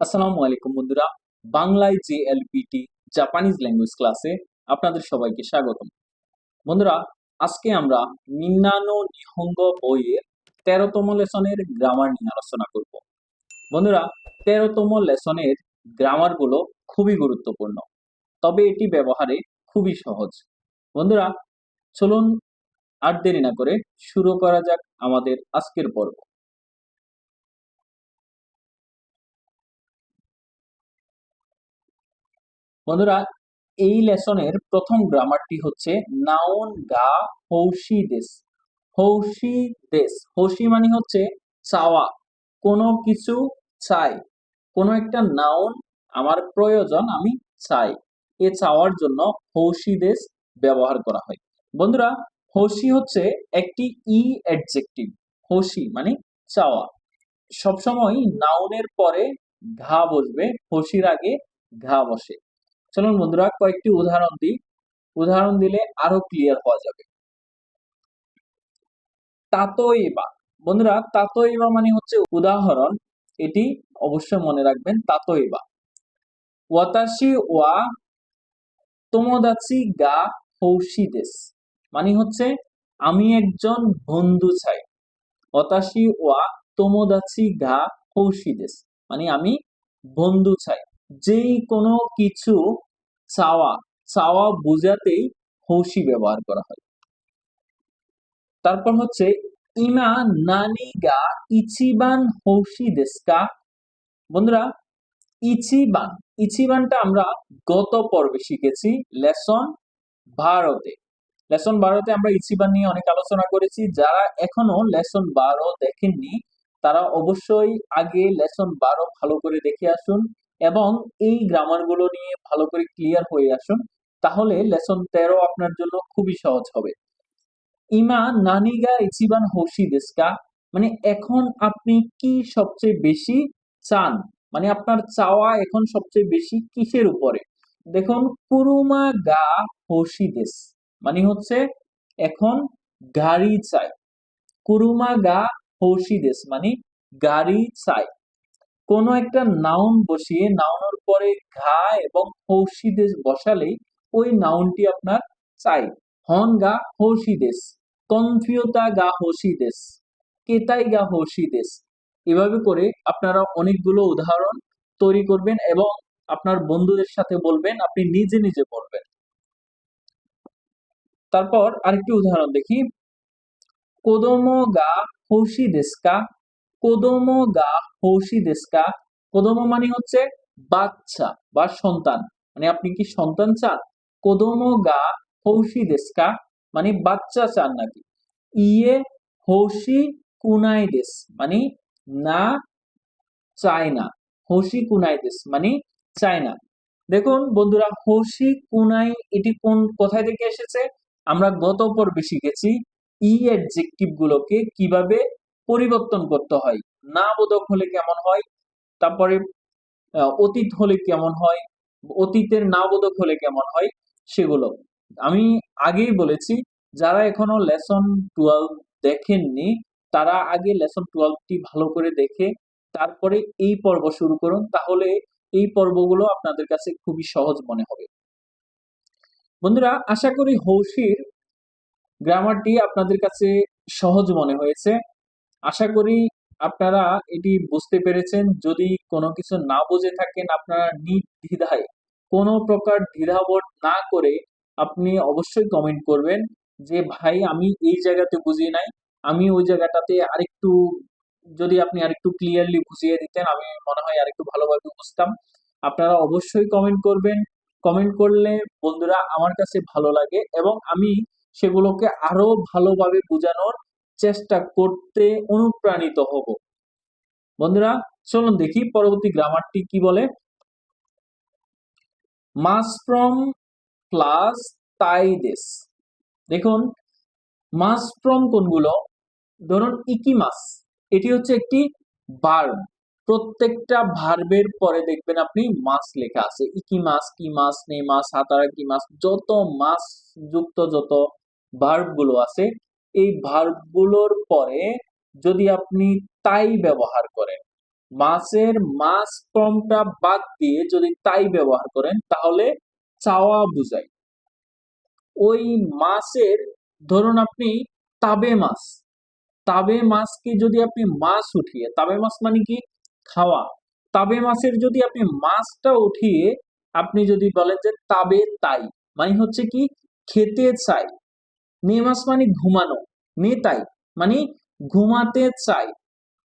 আসসালামু আলাইকুম বন্ধুরা, বাংলায় যে এলপিটি জাপানিজ ল্যাঙ্গুয়েজ ক্লাসে আপনাদের সবাইকে স্বাগতম। বন্ধুরা, আজকে আমরা মিন্নানো নিহঙ্গ বইয়ের তেরোতম লেসনের গ্রামার নিয়ে আলোচনা করব। বন্ধুরা, তেরোতম লেসনের গ্রামারগুলো খুবই গুরুত্বপূর্ণ, তবে এটি ব্যবহারে খুবই সহজ। বন্ধুরা, চলুন আর দেরি না করে শুরু করা যাক আমাদের আজকের পর্ব। বন্ধুরা, এই লেসনের প্রথম গ্রামারটি হচ্ছে নাউন গা হৌসি দেশ। হৌসি দেশ, হৌসি মানে হচ্ছে চাওয়া। কোনো কিছু চাই, কোনো একটা নাউন আমার প্রয়োজন, আমি চাই। এ চাওয়ার জন্য হৌসি দেশ ব্যবহার করা হয়। বন্ধুরা, হৌসি হচ্ছে একটি ই অ্যাডজেক্টিভ, হৌসি মানে চাওয়া। সবসময় নাউনের পরে ঘা বসবে, হসির আগে ঘা বসে। চলুন বন্ধুরা, কয়েকটি উদাহরণ দিই। উদাহরণ দিলে আরও ক্লিয়ার হওয়া যাবে। তাতইবা বন্ধুরা তাতইবা মানে হচ্ছে উদাহরণ। এটি অবশ্যই মনে রাখবেন তাতইবা ওয়াতাশি ওয়া তোমোদাচি গা হৌশি দেশ মানে হচ্ছে আমি একজন বন্ধু চাই। ওয়াতাশি ওয়া তোমোদাচি গা হৌশি দেশ মানে আমি বন্ধু চাই। যেই কোনো কিছু চাওয়া চাওয়া বোঝাতেই হৌসি ব্যবহার করা হয়। তারপর হচ্ছে, ইমা নানি গা ইচিবান হৌসি দেশকা। বন্ধুরা, ইচিবান, ইচিবানটা আমরা গত পর্বে শিখেছি লেসন ভারতে লেসন বারোতে আমরা ইচিবান নিয়ে অনেক আলোচনা করেছি। যারা এখনও লেসন বারো দেখেননি, তারা অবশ্যই আগে লেসন বারো ভালো করে দেখে আসুন। এবং এই গ্রামারগুলো নিয়ে ভালো করে ক্লিয়ার হয়ে আসুন, তাহলে লেসন তেরো আপনার জন্য খুবই সহজ হবে। ইমা নানিগা ইচিবান হোসি দেশকা মানে এখন আপনি কি সবচেয়ে বেশি চান? মানে আপনার চাওয়া এখন সবচেয়ে বেশি কিসের উপরে? দেখুন, কুরুমা গা হোসি দেশ মানে হচ্ছে এখন গাড়ি চাই কুরুমা গা হোসি দেশ মানে গাড়ি চাই কোনো একটা নাউন বসিয়ে নাউনের পরে ঘা এবং হৌসিদেশ বসালেই ওই নাউনটি আপনার চাই। হন গা হৌসিদেশ কনফিউতা গা হৌসিদেশ কেতাই গা হৌসিদেশ এভাবে করে আপনারা অনেকগুলো উদাহরণ তৈরি করবেন এবং আপনার বন্ধুদের সাথে বলবেন, আপনি নিজে নিজে বলবেন। তারপর আরেকটি উদাহরণ দেখি। কোদমো গা হৌসিদেশকা কোদমো গা হৌসি দেশকা কোদমো মানে হচ্ছে বাচ্চা বা সন্তান মানে আপনি কি সন্তান চান কোদমো গা হৌসি দেশকা মানে বাচ্চা চান নাকি ইয়ে হৌসি কুনাই দেশ মানে না চায় না হৌসি কুনাই দেশ মানে চায় না দেখুন বন্ধুরা হৌসি কুনাই এটি কোন কোথায় থেকে এসেছে? আমরা গত পর্বে শিখেছি ই অ্যাডজেক্টিভ গুলোকে কীভাবে পরিবর্তন করতে হয়। না বোধক হলে কেমন হয়? তারপরে অতীত হলে কেমন হয়? অতীতের না বোধক হলে কেমন হয়? সেগুলো। আমি আগেই বলেছি, যারা এখনও লেসন টুয়েলভ দেখেননি, তারা আগে লেসন টুয়েলভটি ভালো করে দেখে, তারপরে এই পর্ব শুরু করুন, তাহলে এই পর্বগুলো আপনাদের কাছে খুবই সহজ মনে হবে। বন্ধুরা, আশা করি হৌসির গ্রামারটি আপনাদের কাছে সহজ মনে হয়েছে। আশা করি আপনারা এটি বুঝতে পেরেছেন। যদি কোনো কিছু না বুঝে থাকেন, আপনারা নির্দ্বিধায় কোনো প্রকার দ্বিধাবোধ না করে আপনি অবশ্যই কমেন্ট করবেন যে, ভাই, আমি এই জায়গাতে বুঝি নাই। আমি ওই জায়গাটাতে আরেকটু, যদি আপনি আরেকটু ক্লিয়ারলি বুঝিয়ে দিতেন, আমি মনে হয় আরেকটু ভালোভাবে বুঝতাম। আপনারা অবশ্যই কমেন্ট করবেন। কমেন্ট করলে বন্ধুরা আমার কাছে ভালো লাগে এবং আমি সেগুলোকে আরও ভালোভাবে বোঝানোর চেষ্টা করতে অনুপ্রাণিত হব। বন্ধুরা, চলুন দেখি পরবর্তী গ্রামারটি কি বলে? মাস ফ্রম প্লাস তাইদেস দেখুন মাস ফ্রম কোনগুলো? ধরুন ইকি মাস। এটি হচ্ছে একটি ভার্ব প্রত্যেকটা ভার্বের পরে দেখবেন আপনি মাস লেখা আছে। ইকি মাস, কি মাস, নে মাস, হাতারা কি মাস, যত মাস যুক্ত যত ভার্বগুলো আছে এই ভার্বগুলোর পরে যদি আপনি তাই ব্যবহার করেন মাছের মাছ ফর্মটা বাদ দিয়ে যদি তাই ব্যবহার করেন, তাহলে চাওয়া বুঝায়। ওই মাছের ধরুন আপনি তাবে মাছ তাবে মাছকে যদি আপনি মাছ উঠিয়ে, তাবে মাছ মানে কি? খাওয়া। তাবে মাছের যদি আপনি মাছটা উঠিয়ে, আপনি যদি বলেন যে তাবে তাই মানে হচ্ছে কি? খেতে চাই। নে মাস মানে ঘুমানো নে তাই মানে ঘুমাতে চাই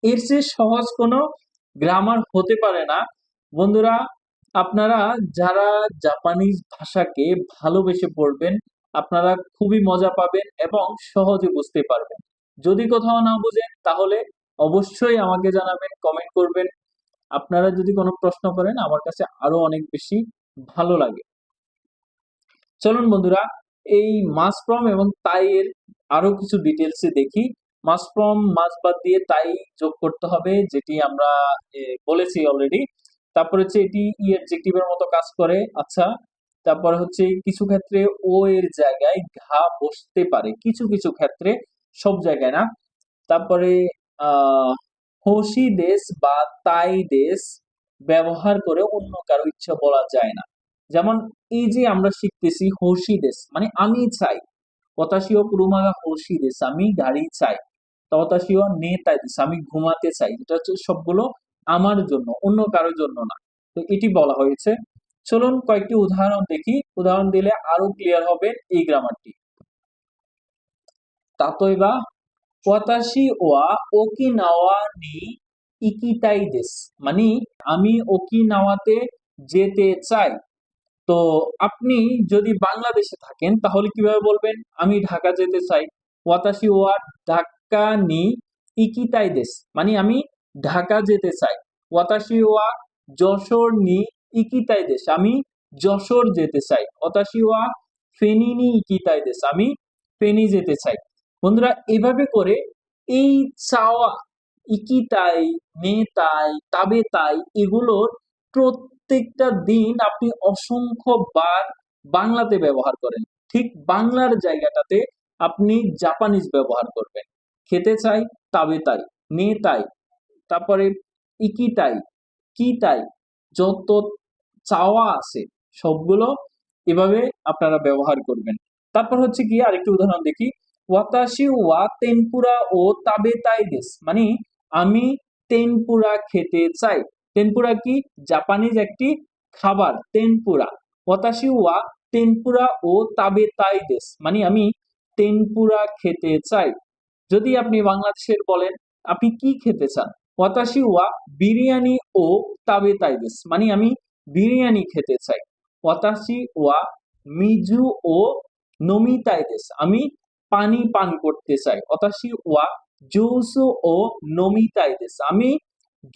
এর চেয়ে সহজ কোনো গ্রামার হতে পারে না। বন্ধুরা, আপনারা যারা জাপানিজ ভাষাকে ভালোবেসে পড়বেন, আপনারা খুবই মজা পাবেন এবং সহজে বুঝতে পারবেন। যদি কোথাও না বুঝেন, তাহলে অবশ্যই আমাকে জানাবেন কমেন্ট করবেন। আপনারা যদি কোনো প্রশ্ন করেন, আমার কাছে আরও অনেক বেশি ভালো লাগে। চলুন বন্ধুরা এই মাস ফ্রম এবং তাই এর আরও কিছু ডিটেলসে দেখি। মাস ফ্রম মাস বাদ দিয়ে তাই যোগ করতে হবে, যেটি আমরা বলেছি অলরেডি তারপর হচ্ছে এটি ই এর মতো কাজ করে। আচ্ছা তারপর হচ্ছে কিছু ক্ষেত্রে ও এর জায়গায় ঘা বসতে পারে। কিছু কিছু ক্ষেত্রে সব জায়গায় না। তারপরে হোসি দেশ বা তাই দেশ ব্যবহার করে অন্য কারও ইচ্ছা বলা যায় না। যেমন এই যে আমরা শিখতেছি হোসি দেশ মানে আমি চাই। পতাশীয় পুরুমাগা হোসি দেশ, আমি গাড়ি চাই। ততাশীয় নে তাই দেশ, আমি ঘুমাতে চাই। এটা হচ্ছে সবগুলো আমার জন্য, অন্য কারোর জন্য না। তো এটি বলা হয়েছে। চলুন কয়েকটি উদাহরণ দেখি। উদাহরণ দিলে আরও ক্লিয়ার হবে এই গ্রামারটি তাতইবা ওয়াতাশি ওয়া ওকিনাওয়া নি ইকিতাই দেশ মানে আমি ওকিনাওয়াতে যেতে চাই। তো আপনি যদি বাংলাদেশে থাকেন, তাহলে কীভাবে বলবেন? আমি ঢাকা যেতে চাই। ওয়াতাশি ওয়া ঢাকা নি ইকিতাই দেশ। মানে আমি ঢাকা যেতে চাই। ওয়াতাশি ওয়া যশোর নি ইকিতাই দেশ। আমি যশোর যেতে চাই। ওয়াতাশি ওয়া ফেনি নি ইকিতাই দেশ। আমি ফেনি যেতে চাই। বন্ধুরা, এভাবে করে এই চাওয়া, ইকিতাই তাবে তাই এগুলোর প্রত্যেকটা দিন আপনি অসংখ্য বার বাংলাতে ব্যবহার করেন। ঠিক বাংলার জায়গাটাতে আপনি জাপানিজ ব্যবহার করবেন। খেতে চাই, তাবে তাই। নে তাই। তারপরে ইকিতাই। কি তাই যত চাওয়া আছে, সবগুলো এভাবে আপনারা ব্যবহার করবেন। তারপর হচ্ছে কি, আরেকটি উদাহরণ দেখি। ওয়াতাশি ওয়া তেনপুরা ও তাবে তাই দেশ। মানে আমি তেনপুরা খেতে চাই। তেনপুরা কি? জাপানিজ একটি খাবার, তেনপুরা। ওয়াতাশি ওয়া, তেনপুরা ও তাবে তাই দেশ। মানে আমি তেনপুরা খেতে চাই। যদি আপনি বাংলাদেশের বলেন, আপনি কি খেতে চান? ওয়াতাশি ওয়া, বিরিয়ানি ও তাবে তাই দেশ। মানে আমি বিরিয়ানি খেতে চাই। ওয়াতাশি ওয়া, মিজু ও নমিতাই দেশ। আমি পানি পান করতে চাই। অতাশি ওয়া, জুসু ও নমিতাই দেশ। আমি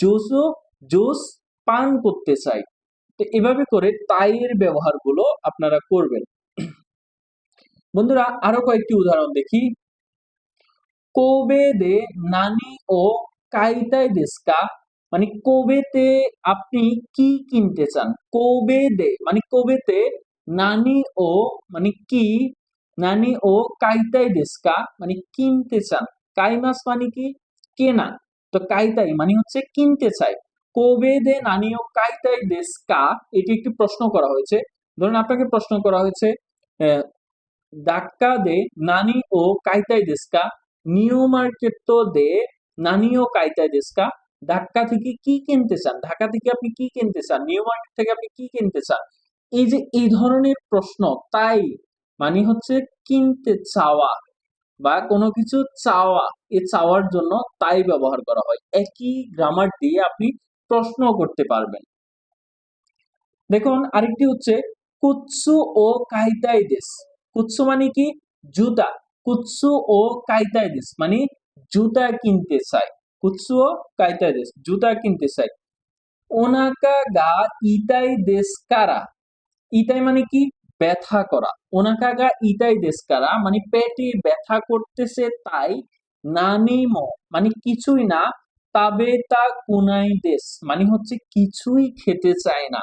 জুসু জুস পান করতে চাই। তো এভাবে করে তাইয়ের ব্যবহারগুলো আপনারা করবেন। বন্ধুরা, আরও কয়েকটি উদাহরণ দেখি। কোবে দে নানি ও কাইতাই দেশকা মানে কোবেতে আপনি কি কিনতে চান? কোবে দে মানে কোবেতে নানি ও মানে কি? নানি ও কাইতাই দেশকা মানে কিনতে চান। কাই মাস মানে কি? কেনা। তো কাইতাই মানে হচ্ছে কিনতে চাই। কবে দে নানি ও কাইতাই দেশকা এটি একটি প্রশ্ন করা হয়েছে। ধরুন আপনাকে প্রশ্ন করা হয়েছে ডাক্কা দে নানি ও কাইতাই দেশকা নিউ মার্কেট দে নানি ও কাইতাই দেশকা ঢাকা থেকে কি কিনতে চান? ঢাকা থেকে আপনি কি কিনতে চান? নিউ মার্কেট থেকে আপনি কি কিনতে চান? এই যে, এই ধরনের প্রশ্ন, তাই মানে হচ্ছে কিনতে চাওয়া বা কোনো কিছু চাওয়া, এ চাওয়ার জন্য তাই ব্যবহার করা হয়। একই গ্রামার দিয়ে আপনি প্রশ্ন করতে পারবেন দেখুন, আরেকটি হচ্ছে কুৎসু ও কাইতাই দেশ কুৎসু মানে কি? জুতা। কুৎসু ও দেশ মানে জুতা কিনতে চাই কুৎসু ও দেশ জুতা কিনতে চাই ওনাকা গা ইতাই দেশ কারা? ইতাই মানে কি? ব্যথা করা। ওনাকাগা ইতাই দেশকারা মানে পেটে ব্যথা করতেছে তাই নানিমো মানে কিছুই না তাবে তা কুনাই দেশ। মানে হচ্ছে কিছুই খেতে চায় না।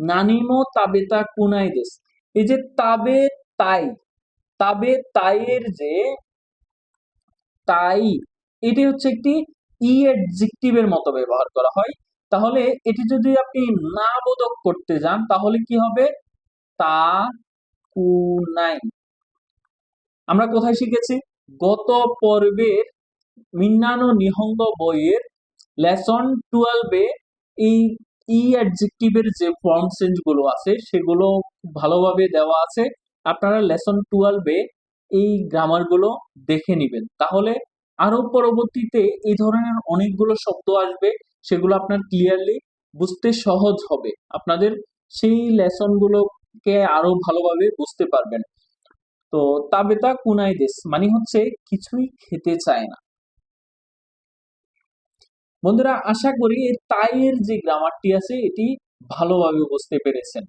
নানিমো তাবে তা কুনাই দেশ। এই যে তাবে তাই, তাবে তাইয়ের যে তাই, এটি হচ্ছে একটি ই অ্যাডজেক্টিভের মতো ব্যবহার করা হয়। তাহলে এটি যদি আপনি না বোধক করতে যান, তাহলে কি হবে? তা কুনাই। আমরা কোথায় শিখেছি? গত পর্বের মিন্নানো নিহঙ্গ বইয়ের লেসন টুয়েলভে এই ই অ্যাডজেক্টিভের যে ফর্ম চেঞ্জগুলো আছে, সেগুলো ভালোভাবে দেওয়া আছে। আপনারা লেসন টুয়েলভে এই গ্রামারগুলো দেখে নেবেন। তাহলে আরও পরবর্তীতে এই ধরনের অনেকগুলো শব্দ আসবে, সেগুলো আপনার ক্লিয়ারলি বুঝতে সহজ হবে। আপনাদের সেই লেসন গুলোকে আরও ভালোভাবে বুঝতে পারবেন। তো তাবেতা কুনাই দেশ মানে হচ্ছে কিছুই খেতে চায় না। বন্ধুরা, আশা করি এই তাইয়ের যে গ্রামারটি আছে, এটি ভালোভাবে বুঝতে পেরেছেন।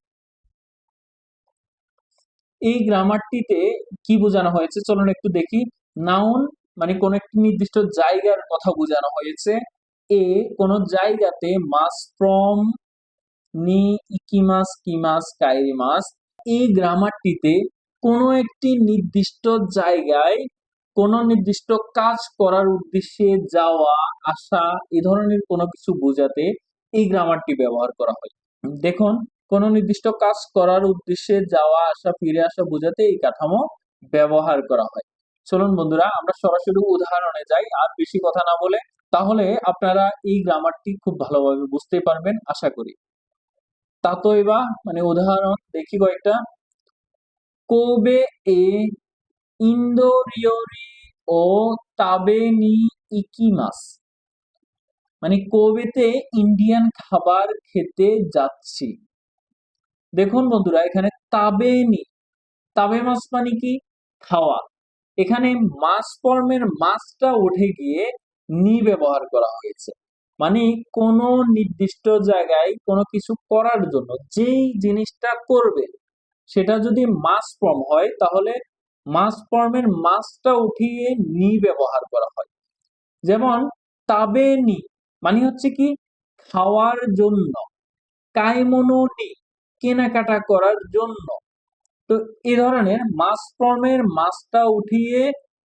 এই গ্রামারটিতে কি বোঝানো হয়েছে, চলুন একটু দেখি। নাউন মানে কোন একটি নির্দিষ্ট জায়গার কথা বোঝানো হয়েছে। এ কোন জায়গাতে মাস ফ্রম, নি ইকিমাস কিমাস কাইরিমাস এই গ্রামারটিতে কোনো একটি নির্দিষ্ট জায়গায় কোন নির্দিষ্ট কাজ করার উদ্দেশ্যে যাওয়া, আসা এ ধরনের কোনো কিছু বোঝাতে এই গ্রামারটি ব্যবহার করা হয়। দেখুন, কোন নির্দিষ্ট কাজ করার উদ্দেশ্যে যাওয়া, আসা, ফিরে আসা বোঝাতে এই কাঠামো ব্যবহার করা হয়। চলুন বন্ধুরা, আমরা সরাসরি উদাহরণে যাই, আর বেশি কথা না বলে, তাহলে আপনারা এই গ্রামারটি খুব ভালোভাবে বুঝতে পারবেন, আশা করি। তা তো এবার মানে উদাহরণ, দেখি কয়েকটা। কোবে এ ইন্দোরিয়রি ও তাবেনি ইকিমাস মানে কোবেতে ইন্ডিয়ান খাবার খেতে যাচ্ছি। দেখুন বন্ধুরা, এখানে তাবেনি। তাবে মাছ মানে কি? খাওয়া। এখানে মাস ফর্মের মাছটা উঠে গিয়ে নি ব্যবহার করা হয়েছে। মানে কোন নির্দিষ্ট জায়গায় কোনো কিছু করার জন্য যেই জিনিসটা করবে, সেটা যদি মাস ফর্ম হয়, তাহলে মাস ফর্মের মাছটা উঠিয়ে নি ব্যবহার করা হয়। যেমন তাবে নি মানে হচ্ছে কি খাওয়ার জন্য। কাইমনো নি, কেনাকাটা করার জন্য। তো এ ধরনের মাস ফর্মের মাছটা উঠিয়ে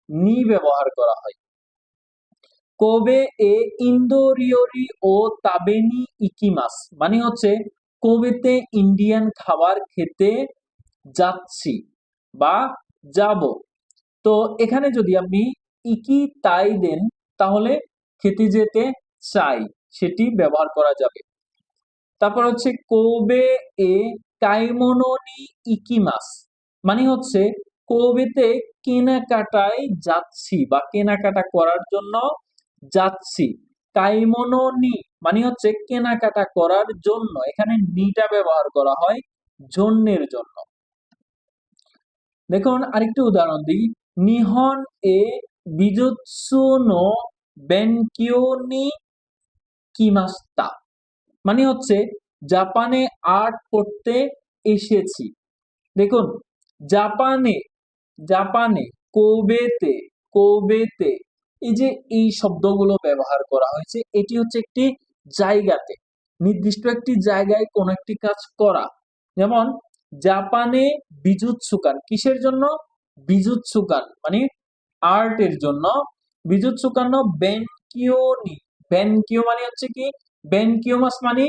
নি ব্যবহার করা হয়। কোবে এ ইন্দোরিয়রি ও তাবেনি ইকিমাস মানে হচ্ছে কোবেতে ইন্ডিয়ান খাবার খেতে যাচ্ছি বা যাব। তো এখানে যদি আপনি ইকি তাই দেন, তাহলে খেতে যেতে চাই, সেটি ব্যবহার করা যাবে। তারপর হচ্ছে কোবে এ কাইমনোনি ইকিমাস মানে হচ্ছে কোবেতে কেনাকাটায় যাচ্ছি বা কেনাকাটা করার জন্য যাচ্ছি। কাইমনোনি মানে হচ্ছে কেনাকাটা করার জন্য। এখানে নিটা ব্যবহার করা হয়, জন্যের জন্য। দেখুন, আরেকটি উদাহরণ দিই। নিহন এ বিজুৎসু কিমাস্তা। মানে হচ্ছে জাপানে আর্ট পড়তে এসেছি। দেখুন, জাপানে জাপানে, কোবেতে কোবেতে এই যে এই শব্দগুলো ব্যবহার করা হয়েছে, এটি হচ্ছে একটি জায়গাতে। নির্দিষ্ট একটি জায়গায় কোন একটি কাজ করা। যেমন জাপানে বিজুৎসুকান। কিসের জন্য? বিজুৎসুকান মানে আর্টের জন্য। বিজুৎসুকান বেনকিওনি। বেনকিও মানে হচ্ছে কি? বেনকিওমাস মানে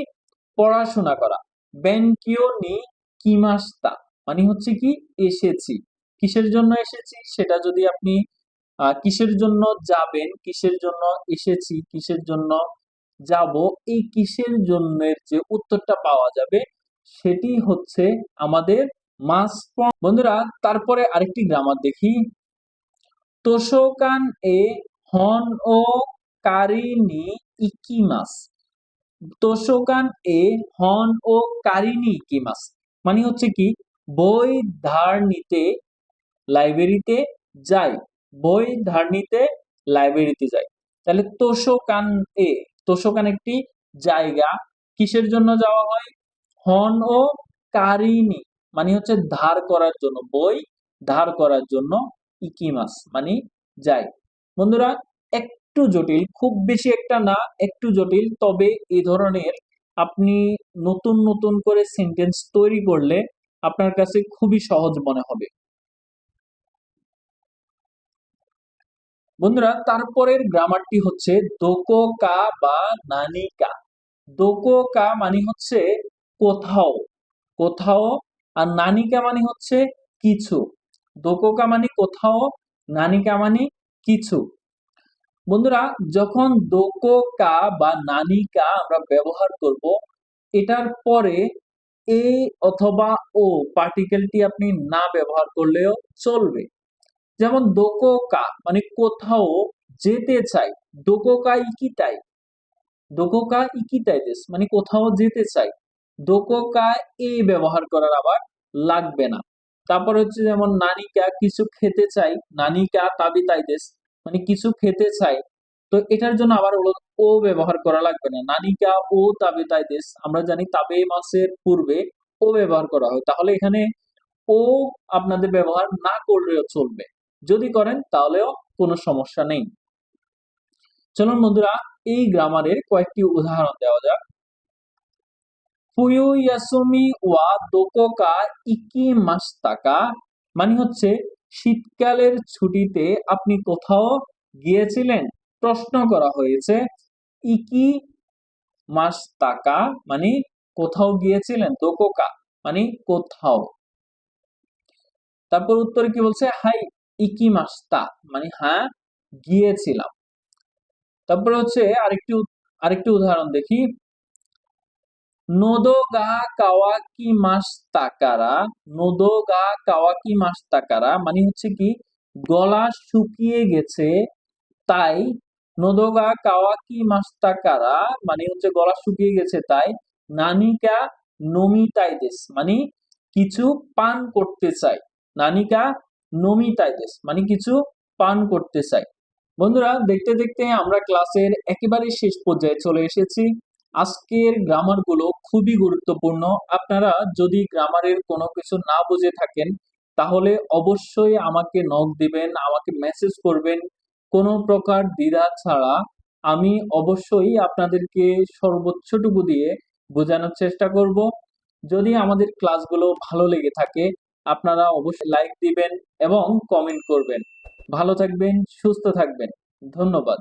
পড়াশোনা করা। বেনকিওনি কিমাস্তা মানে হচ্ছে কি? এসেছি। কিসের জন্য এসেছি? সেটা যদি আপনি কিসের জন্য যাবেন? কিসের জন্য এসেছি? কিসের জন্য যাব? এই কিসের জন্যের যে উত্তরটা পাওয়া যাবে সেটি হচ্ছে আমাদের মাস বন্ধুরা, তারপরে আরেকটি গ্রামার দেখি। তোষকান এ হন ও কারিনি ইকিমাস তোষকান এ হন ও কারিনি ইকিমাস মানে হচ্ছে কি, বই ধার নিতে লাইব্রেরিতে যাই বই ধার নিতে লাইব্রেরিতে যাই তাহলে তোষকান এ, তোষকান একটি জায়গা। কিসের জন্য যাওয়া হয়? হন ও কারিনি মানে হচ্ছে ধার করার জন্য, বই ধার করার জন্য ইকিমাস মানে যাই বন্ধুরা, একটু জটিল, খুব বেশি একটা না, একটু জটিল, তবে এই ধরনের আপনি নতুন নতুন করে সেন্টেন্স তৈরি করলে আপনার কাছে খুবই সহজ মনে হবে। বন্ধুরা, তারপরের গ্রামারটি হচ্ছে দোকোকা বা নানিকা। দোকোকা মানে হচ্ছে কোথাও কোথাও, আর নানিকা মানে হচ্ছে কিছু। দোকোকা মানে কোথাও, নানিকা মানে কিছু। বন্ধুরা, যখন দোকোকা বা নানিকা আমরা ব্যবহার করব, এটার পরে এ অথবা ও পার্টিকেলটি আপনি না ব্যবহার করলেও চলবে। যেমন দোকোকা মানে কোথাও যেতে চাই। দোকোকা ইকিতাই দোকোকা ইকিতাই দেশ মানে কোথাও যেতে চাই। দোকোকা এ ব্যবহার করার আবার লাগবে না। তারপর হচ্ছে যেমন নানিকা কিছু খেতে চাই নানিকা তাবিতাই দেশ মানে কিছু খেতে চাই, তো এটার জন্য আবার ও ব্যবহার করা লাগবে না। নানিকা ও তাবিতাই দেশ আমরা জানি তাবে মাসের পূর্বে ও ব্যবহার করা হয়। তাহলে এখানে ও আপনাদের ব্যবহার না করলেও চলবে। যদি করেন তাহলেও কোনো সমস্যা নেই। চলুন বন্ধুরা, এই গ্রামারের কয়েকটি উদাহরণ দেওয়া যাক। ফুয়ু ওয়া দোকোকা ইকি মাস্তাকা মানে হচ্ছে শীতকালের ছুটিতে আপনি কোথাও গিয়েছিলেন? প্রশ্ন করা হয়েছে ইকি মাস্তাকা মানে কোথাও গিয়েছিলেন? দোকোকা মানে কোথাও। তারপর উত্তরে কি বলছে? হাই ইকি মাস্তা মানে হ্যাঁ গিয়েছিলাম। তারপরে হচ্ছে আরেকটি আরেকটি উদাহরণ দেখি। নোদোগা কাওয়াকি মাস্তাকারা নোদোগা কাওয়াকি মাস্তাকারা মানে হচ্ছে কি, গলা শুকিয়ে গেছে, তাই নোদোগা কাওয়াকি মাস্তাকারা মানে হচ্ছে গলা শুকিয়ে গেছে, তাই নানিকা নমিতাইদেস মানে কিছু পান করতে চাই নানিকা নমিতাইদেস মানে কিছু পান করতে চাই বন্ধুরা, দেখতে দেখতে আমরা ক্লাসের একেবারে শেষ পর্যায়ে চলে এসেছি। আজকের গ্রামারগুলো খুবই গুরুত্বপূর্ণ। আপনারা যদি গ্রামারের কোনো কিছু না বুঝে থাকেন, তাহলে অবশ্যই আমাকে নক দিবেন, আমাকে মেসেজ করবেন। কোনো প্রকার দ্বিধা ছাড়া আমি অবশ্যই আপনাদেরকে সর্বোচ্চটুকু দিয়ে বোঝানোর চেষ্টা করব। যদি আমাদের ক্লাসগুলো ভালো লেগে থাকে, আপনারা অবশ্যই লাইক দিবেন এবং কমেন্ট করবেন। ভালো থাকবেন, সুস্থ থাকবেন। ধন্যবাদ।